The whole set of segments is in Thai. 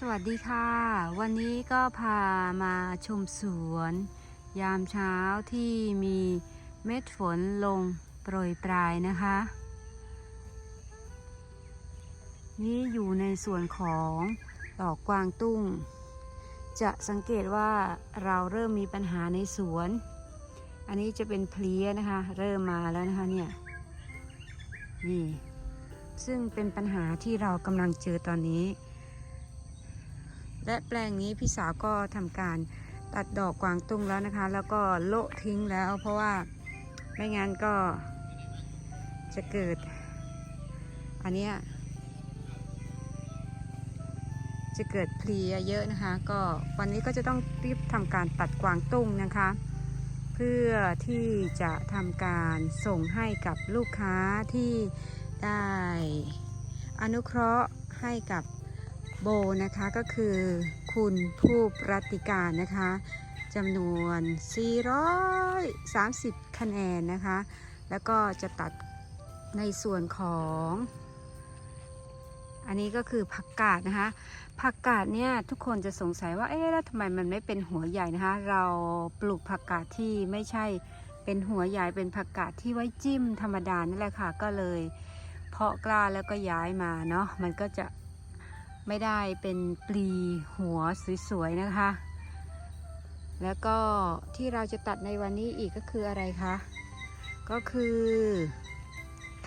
สวัสดีค่ะ วันนี้ก็พามาชมสวน ยามเช้าที่มีเม็ดฝนลงโปรยปลายนะคะ นี่อยู่ในส่วนของดอกกวางตุ้ง จะสังเกตว่าเราเริ่มมีปัญหาในสวน อันนี้จะเป็นเพลี้ยนะคะ เริ่มมาแล้วนะคะเนี่ยนี่ซึ่งเป็นปัญหาที่เรากำลังเจอตอนนี้ และแปลงนี้พี่สาวก็ทำการตัดดอกกวางตุ้งแล้วนะคะ แล้วก็โละทิ้งแล้ว เพราะว่าไม่งั้นก็จะเกิด อันเนี้ยจะเกิดเพลียเยอะนะคะ ก็วันนี้ก็จะต้องรีบทำการตัดกวางตุ้งนะคะ เพื่อที่จะทำการส่งให้กับลูกค้าที่ได้อนุเคราะห์ให้กับ โบนะคะก็คือคุณผู้ปรติการนะคะจำนวน 430 คะแนนนะคะ แล้วก็จะตัดในส่วนของ อันนี้ก็คือผักกาดนะคะ ผักกาดเนี่ยทุกคนจะสงสัยว่า เอ๊ะแล้วทำไมมันไม่เป็นหัวใหญ่นะคะ เราปลูกผักกาดที่ไม่ใช่เป็นหัวใหญ่เป็นผักกาดที่ไว้จิ้มธรรมดานั่นแหละค่ะ ก็เลย เพาะกล้าแล้วก็ย้ายมาเนาะ มันก็จะ ไม่ได้เป็นปลีหัวสวยๆนะคะ แล้วก็ที่เราจะตัดในวันนี้อีกก็คืออะไรคะ ก็คือ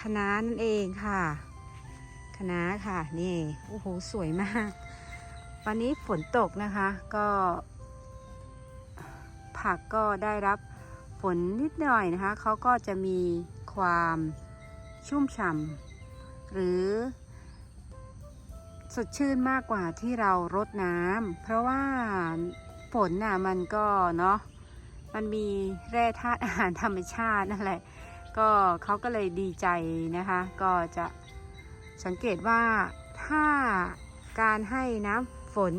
คะน้านั่นเองค่ะคะน้าค่ะ นี่โอ้โหสวยมาก วันนี้ฝนตกนะคะก็ ผักก็ได้รับฝนนิดหน่อยนะคะเขาก็จะมีความชุ่มฉ่ำหรือ สดชื่นมากกว่าที่เรารดน้ำเพราะว่าฝนน่ะมันก็เนาะมันมีแร่ธาตุอาหารธรรมชาตินั่นแหละก็เขาก็เลยดีใจนะคะ ก็จะสังเกตว่าถ้าการให้น้ำฝน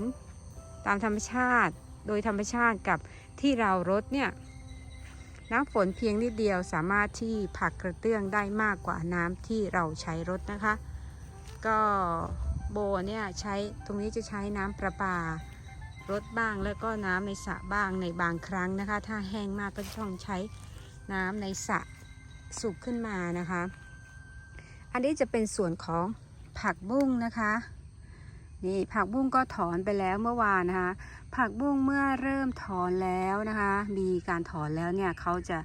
ตามธรรมชาติโดยธรรมชาติกับที่เรารดเนี่ยน้ำฝนเพียงนิดเดียวสามารถที่ผักกระเตื้องได้มากกว่าน้ำที่เราใช้รดนะคะ ก็ โบเนี่ยใช้ตรงนี้จะใช้น้ำประปารดบ้างแล้วก็น้ำในสระบ้างในบางครั้งนะคะ ถ้าแห้งมากก็ต้องใช้น้ำในสระสูบขึ้นมานะคะ อันนี้จะเป็นส่วนของผักบุ้งนะคะ นี่ผักบุ้งก็ถอนไปแล้วเมื่อวานนะคะ ผักบุ้งเมื่อเริ่มถอนแล้วนะคะ มีการถอนแล้วเนี่ยเขาจะ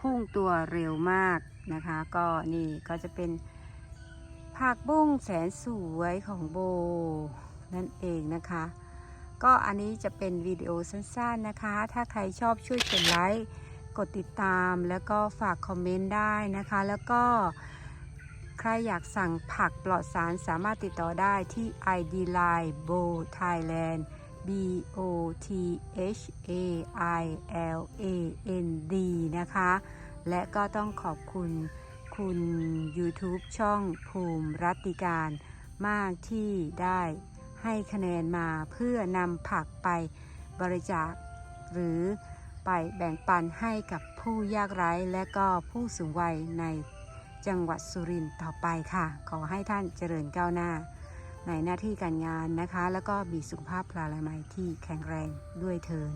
พุ่งตัวเร็วมากนะคะ ก็นี่ก็จะเป็น ผักบุ้งแสนสวยของโบนั่นเองนะคะ ก็อันนี้จะเป็นวิดีโอสั้นๆนะคะ ถ้าใครชอบช่วยกดไลค์กดติดตามแล้วก็ฝากคอมเมนต์ได้นะคะ แล้วก็ใครอยากสั่งผักปลอดสารสามารถติดต่อได้ที่ ID Line Bo Thailand B O T H A I L A N D นะคะ และก็ต้องขอบคุณ คุณ YouTube ช่องภูมิรัติการมากที่ได้ให้คะแนนมาเพื่อนำผักไปบริจาค หรือไปแบ่งปันให้กับผู้ยากไร้และก็ผู้สูงวัยในจังหวัดสุรินทร์ต่อไปค่ะ ขอให้ท่านเจริญก้าวหน้า ในหน้าที่การงานนะคะ แล้วก็มีสุขภาพพลานามัยที่แข็งแรงด้วยเทิน